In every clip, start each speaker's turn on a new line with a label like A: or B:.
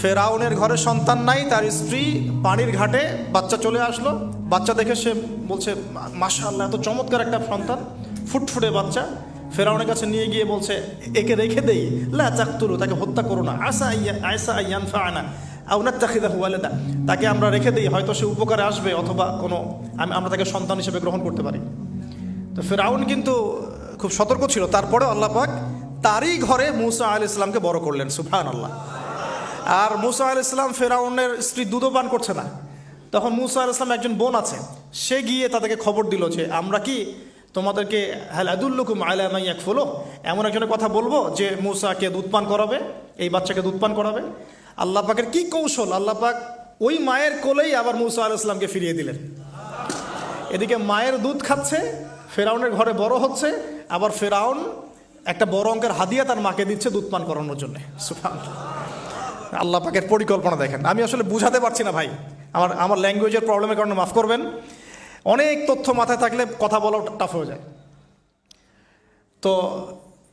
A: ফেরাউনের ঘরে সন্তান নাই, তার স্ত্রী পানির ঘাটে বাচ্চা চলে আসলো। বাচ্চা দেখে সে বলছে মাসা আল্লাহ এত চমৎকার একটা সন্তান, ফুটফুটে বাচ্চা। ফেরাউনের কাছে নিয়ে গিয়ে বলছে, একে রেখে দেই। লা চাকতুলু তাকে হত্যা করো না। আসা আইয়া আয়সা আইয়ান ফানা আউনাত তাকিদা হুয়ালেদা তাকে আমরা রেখে দিই, হয়তো সে উপকারে আসবে অথবা কোনো, আমি, আমরা তাকে সন্তান হিসেবে গ্রহণ করতে পারি। তো ফেরাউন কিন্তু খুব সতর্ক ছিল। তারপরেও আল্লাহ পাক তারই ঘরে মুসা আল ইসলামকে বড় করলেন সুফান আল্লাহ আর মুসা আল ইসলাম ফেরাউনের স্ত্রী দুধও পান করছে না। তখন মুসা আল ইসলাম একজন বোন আছে, সে গিয়ে তাদেরকে খবর দিল যে, আমরা কি তোমাদেরকে হালাদুল্লুকুম আলামাই এক ফলো এমন একজনের কথা বলব যে, মুসাকে দুধ পান করাবে, এই বাচ্চাকে দুধ পান করাবে। আল্লাহ পাকের কি কৌশল? আল্লাহ পাক ওই মায়ের কোলেই আবার মুসা আল ইসলামকে ফিরিয়ে দিলেন। এদিকে মায়ের দুধ খাচ্ছে, ফেরাউনের ঘরে বড় হচ্ছে, আবার ফেরাউন একটা বড় অঙ্কের হাদিয়া তার মাকে দিচ্ছে দুধ পান করানোর জন্য। আল্লাহ পাকের পরিকল্পনা দেখেন। আমি আসলে বুঝাতে পারছি না ভাই। আমার আমার ল্যাঙ্গুয়েজের প্রবলেমের কারণে মাফ করবেন। অনেক তথ্য মাথায় থাকলে কথা বলা টাফ হয়ে যায়। তো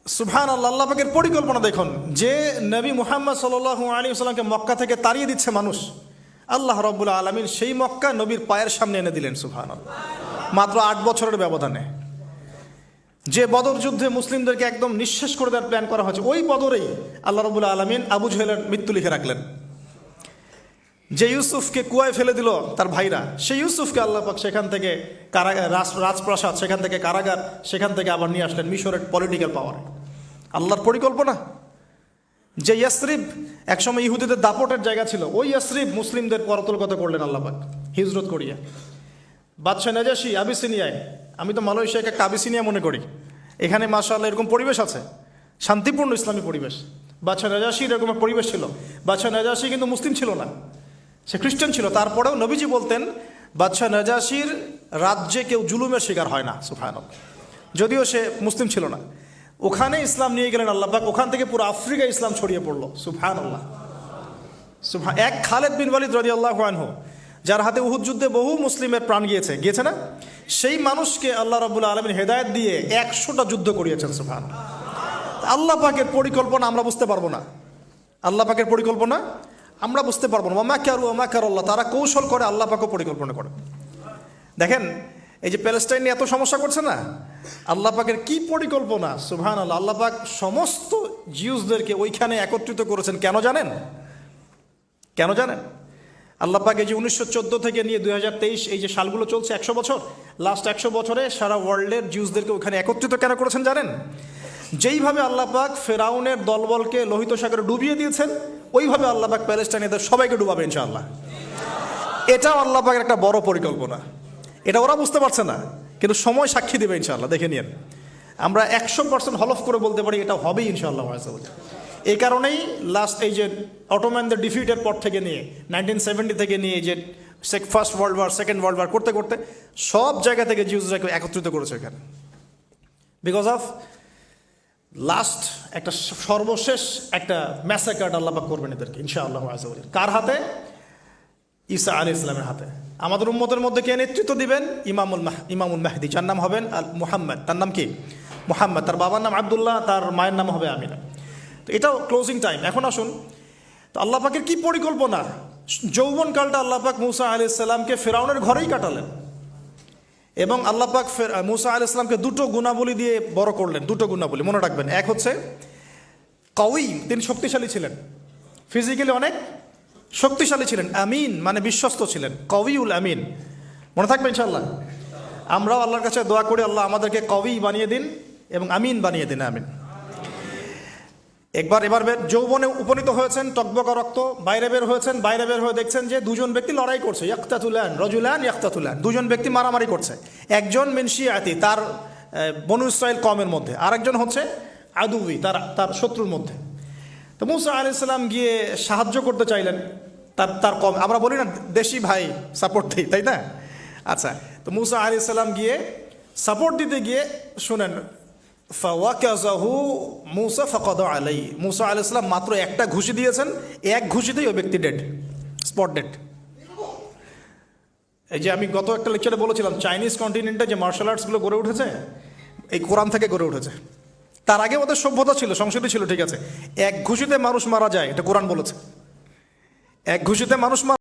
A: সুবহান আল্লাহ আল্লাহ পাকের পরিকল্পনা দেখুন। যে নবী মুহাম্মদ সাল্লু আলী সাল্লামকে মক্কা থেকে তাড়িয়ে দিচ্ছে মানুষ, আল্লাহ রব্বুল আলমিন সেই মক্কা নবীর পায়ের সামনে এনে দিলেন সুবহান আল্লাহ মাত্র আট বছরের ব্যবধানে। যে বদর যুদ্ধে মুসলিমদেরকে একদম নিঃশেষ করে দেওয়ার প্ল্যান করা হয়েছে, ওই বদরেই আল্লাহ রবুল্লা আলমিন আবু জহেলের মৃত্যু লিখে রাখলেন। যে ইউসুফকে কুয়ায় ফেলে দিল তার ভাইরা, সেই ইউসুফকে আল্লাহ পাক সেখান থেকে কারাগার রাজপ্রাসাদ, সেখান থেকে কারাগার, সেখান থেকে আবার নিয়ে আসলেন মিশরের পলিটিক্যাল পাওয়ার আল্লাহর পরিকল্পনা? যে ইয়াসরিব একসময় ইহুদিদের দাপটের জায়গা ছিল, ওই ইয়াসরিব মুসলিমদের করতলগত করলেন আল্লাহ পাক, হিজরত করিয়া। বাদশাহ নাজাসি আবিসিনিয়ায় আমি তো মালয়েশিয়াকে একটা আবিসিনিয়া মনে করি। এখানে মাশাআল্লাহ এরকম পরিবেশ আছে। শান্তিপূর্ণ ইসলামী পরিবেশ। বাদশাহ নাজাসির এরকম পরিবেশ ছিল। বাদশাহ নাজাসি কিন্তু মুসলিম ছিল না। সে খ্রিস্টান ছিল। তারপরেও নবীজি বলতেন, বাদশাহ নাজাসির রাজ্যে কেউ জুলুমের শিকার হয় না সুফায়ন যদিও সে মুসলিম ছিল না। ওখানে ইসলাম নিয়ে গেলেন আল্লাহ পাক। ওখান থেকে পুরো আফ্রিকা ইসলাম ছড়িয়ে পড়ল সুফায়ন আল্লাহ সুবহান- এক খালেদ বিন ওয়ালিদ রাজি আল্লাহ যার হাতে উহুদ যুদ্ধে বহু মুসলিমের প্রাণ গিয়েছে। গিয়েছে না? সেই মানুষকে আল্লাহ রবুল্লা আলমিন হেদায়ত দিয়ে একশোটা যুদ্ধ করিয়েছেন সুফান আল্লাহ পাকের পরিকল্পনা আমরা বুঝতে পারব না। আল্লাহ পাকের পরিকল্পনা আমরা বুঝতে পারব না। মামা কারু আমা কার আল্লাহ, তারা কৌশল করে, আল্লাহ পাকও পরিকল্পনা করে। দেখেন, এই যে প্যালেস্টাইন নিয়ে এত সমস্যা করছে না? আল্লাহ পাকের কি পরিকল্পনা? সুবহান আল্লাহ আল্লাহ পাক সমস্ত জিউসদেরকে ওইখানে একত্রিত করেছেন। কেন জানেন? কেন জানেন? আল্লাহ পাক এই যে উনিশশো চোদ্দ থেকে নিয়ে দুই এই যে সালগুলো চলছে একশো বছর লাস্ট একশো বছরে সারা ওয়ার্ল্ডের জিউসদেরকে ওখানে একত্রিত কেন করেছেন জানেন? যেইভাবে আল্লাহ পাক ফেরাউনের দলবলকে লোহিত সাগরে ডুবিয়ে দিয়েছেন, ওইভাবে আল্লাহ পাক প্যালেস্টাইনিদের সবাইকে ডুবাবে ইনশাআল্লাহ। এটাও আল্লাহ পাকের একটা বড় পরিকল্পনা। এটা ওরা বুঝতে পারছে না, কিন্তু সময় সাক্ষী দেবে ইনশাআল্লাহ, দেখে নিন আমরা একশো পার্সেন্ট হলফ করে বলতে পারি এটা হবেই ইনশাআল্লাহ আজাবুল। এই কারণেই লাস্ট এই যে অটোম্যানদের ডিফিটের পর থেকে নিয়ে নাইনটিন সেভেন্টি থেকে নিয়ে যে first world war second world war করতে করতে সব জায়গা থেকে জিউজরাকে একত্রিত করেছে এখানে। বিকজ অফ লাস্ট একটা সর্বশেষ একটা ম্যাসাকার্ড আল্লাহ পাক করবেন এদেরকে, ইনশাআল্লাহ আজাবুল। কার হাতে? ঈসা আলী ইসলামের হাতে। আমাদের উম্মতের মধ্যে কে নেতৃত্ব দিবেন? ইমামুল ইমামুল মাহদি। যার নাম হবেন আল মুহাম্মদ তার নাম কি? মুহাম্মদ, তার বাবার নাম আবদুল্লাহ, তার মায়ের নাম হবে আমিনা। তো এটাও ক্লোজিং টাইম এখন আসুন, তো আল্লাহ পাকের কি পরিকল্পনা? যৌবনকালটা আল্লাহ মুসা আলি ইসলামকে ফেরাউনের ঘরেই কাটালেন এবং আল্লাহ পাক ফের- মুসা আলি ইসলামকে দুটো গুণাবলী দিয়ে বড় করলেন। দুটো গুণাবলী, মনে রাখবেন। এক হচ্ছে কউই তিনি শক্তিশালী ছিলেন। ফিজিক্যালি অনেক শক্তিশালী ছিলেন। আমিন মানে বিশ্বস্ত ছিলেন। কবিউল আমিন। মনে থাকবে ইনশাল্লাহ আমরাও আল্লাহর কাছে দোয়া করি, আল্লাহ আমাদেরকে কবি বানিয়ে দিন। এবং আমিন বানিয়ে দিন আমিন। একবার এবার যৌবনে উপনীত হয়েছেন টকবকা রক্ত বাইরে বের হয়েছেন বাইরে বের হয়ে দেখছেন যে দুজন ব্যক্তি লড়াই করছে ইয়াক্তাতুলান রজুলান ইয়াক্তাতুলান। দুজন ব্যক্তি মারামারি করছে। একজন মিনশিয়াতি তার আহ, বনু ইসরায়েল কমের মধ্যে। আরেকজন হচ্ছে আদুবি তার তার শত্রুর মধ্যে। তো মুসা আলি সাল্লাম গিয়ে সাহায্য করতে চাইলেন তার তার কম আমরা বলি না দেশি ভাই সাপোর্ট দিই তাই না? আচ্ছা তো মুসা আলি সাল্লাম গিয়ে সাপোর্ট দিতে গিয়ে শুনেন ফাওয়াকাজাহু মুসা ফকদ আলাই মুসা আলি সাল্লাম মাত্র একটা ঘুষি দিয়েছেন, এক ঘুষিতেই ওই ব্যক্তি ডেড স্পট ডেড এই যে আমি গত একটা লেকচারে বলেছিলাম চাইনিজ কন্টিনেন্টে যে মার্শাল আর্টসগুলো গড়ে উঠেছে, এই কোরআন থেকে গড়ে উঠেছে। তার আগে ওদের সভ্যতা ছিল, সংস্কৃতি ছিল, ঠিক আছে। এক ঘুষিতে মানুষ মারা যায়, এটা কোরআন বলেছে। এক ঘুষিতে মানুষ মারা